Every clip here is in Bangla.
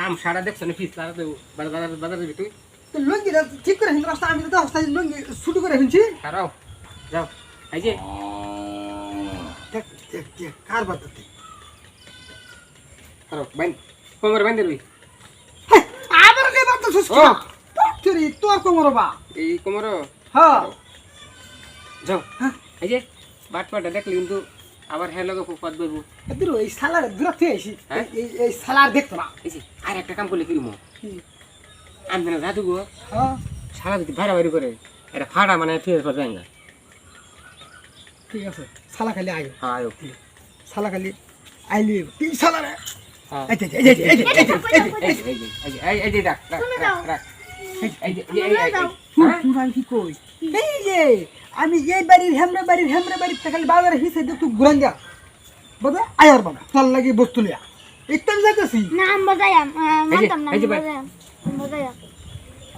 তাম সারা দেখছ না ফিস লাগাতে বাজার বাজার বাজার দিবি তুই। তো লুঙ্গিটা ঠিক করে হিন্দি রাস্তা আমি তো রাস্তায় লুঙ্গি শুরু করে হিনছি খারাও যাও। এই যে। দেখ দেখ দেখ কার বাদ দিতে খারাও বাইন কোমর বাইন দিবি আবার কে বাদ ও। তোর তোর কোমর বা। এই কোমর হ্যাঁ। যাও। হ্যাঁ। এই যে বাট পাটা দেখলি কিন্তু আবার হ্যাঁ লগে ফুফাত বইব এদের ওই সালার দূরে থেকে হ্যাঁ? এই এই সালার দেখতো না এই আর একটা কাম করলে কিরম কি? আমি না জাদু গো হ্যাঁ সারা যদি ভাড়া বাড়ি করে এটা ফাড়া মানে ফের পর যায় না ঠিক আছে সালা খালি আয় হ্যাঁ আয়ো সালা খালি আইলি তিন সালারে হ্যাঁ এই যে আমি এই বাড়ির হেমরে বাড়ির হেমরে বাড়ির খালি বাজারে হিসে দিয়ে তুই ঘুরান দিয়া বাবা আয়ার বাবা তার লাগে বস্তু লিয়া একদম যাইতেছি।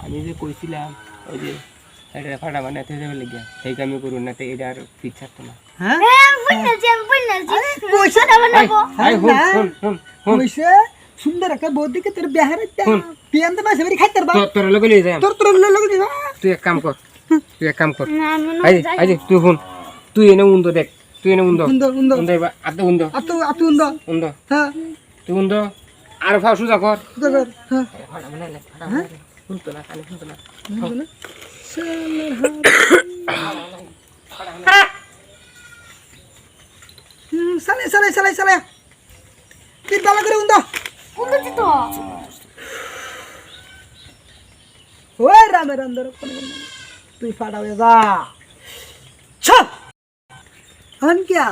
আমি যে কইছিলাম ওই যে এটা ফাটা মানে তে যাবে লাগিয়া সেই কামই করুন না তে এটা আর ফিচার তো না। হ্যাঁ? বৌদিকে হ্যাঁ, তোর বিহারে পিয়ান তো বাসে খাইতে পারবা? তোর তোর লগে লই যাই তোর এক কাম কর। তুই এক কাম কর। না না এই যে তুই হুন তুই এনে উন্দো দেখ তুই এনে উন্দো। উন্দো উন্দো। উন্দো আতে উন্দো। আতু আতু উন্দো। উন্দো। হ্যাঁ। তুই উন্দো। আর ফাও সুজা কর। হ্যাঁ ফাড়া মানে লে ফাড়া মানে না কানে শুনতো না হুম সালে সালে সালে সালে। কি ভালো করে উন্দো? বুঝছি তো ওই রামের অন্দর তুই ফাটাবে যা। চল এখন কিয়া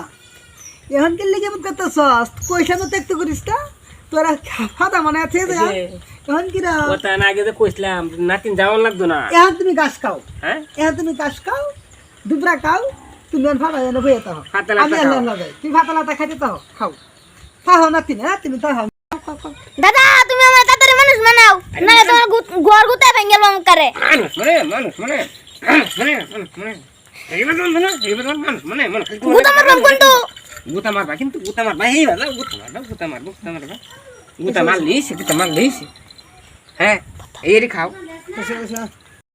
এখন কে লিগে মত করতেছ পয়সা তো দেখতে করিস না তোরা ফাটা মানে আছে যে? এখন কি রা? কথা না আগে তো কইছিলাম নাতিন যাওয়ার লাগতো না। এখন তুমি গাছ খাও। হ্যাঁ? এখন তুমি গাছ খাও দুবরা খাও তুমি এখন ফাটা যেন বইয়ে তাহ ফাটা আমি। আল্লাহ লাগাই তুমি ফাটা লাতা খাইতে তাহ খাও। তাহ নাতি না তুমি তাহ খাও খাও দাদা তুমি আমার তাড়াতাড়ি মানুষ বানাও। না তোমার গু- ঘর গুতে ভেঙে গেল করে মানুষ মানে মানুষ মানে। গুতা মারবাম কোনটো গুতা মারবা কিন্তু গুতা মারবা হেই বাজা গুতা মারবা গুতা মারবা গুতা মারবা গুতা মারলি সে গুতা মারলি হ্যাঁ এই খাও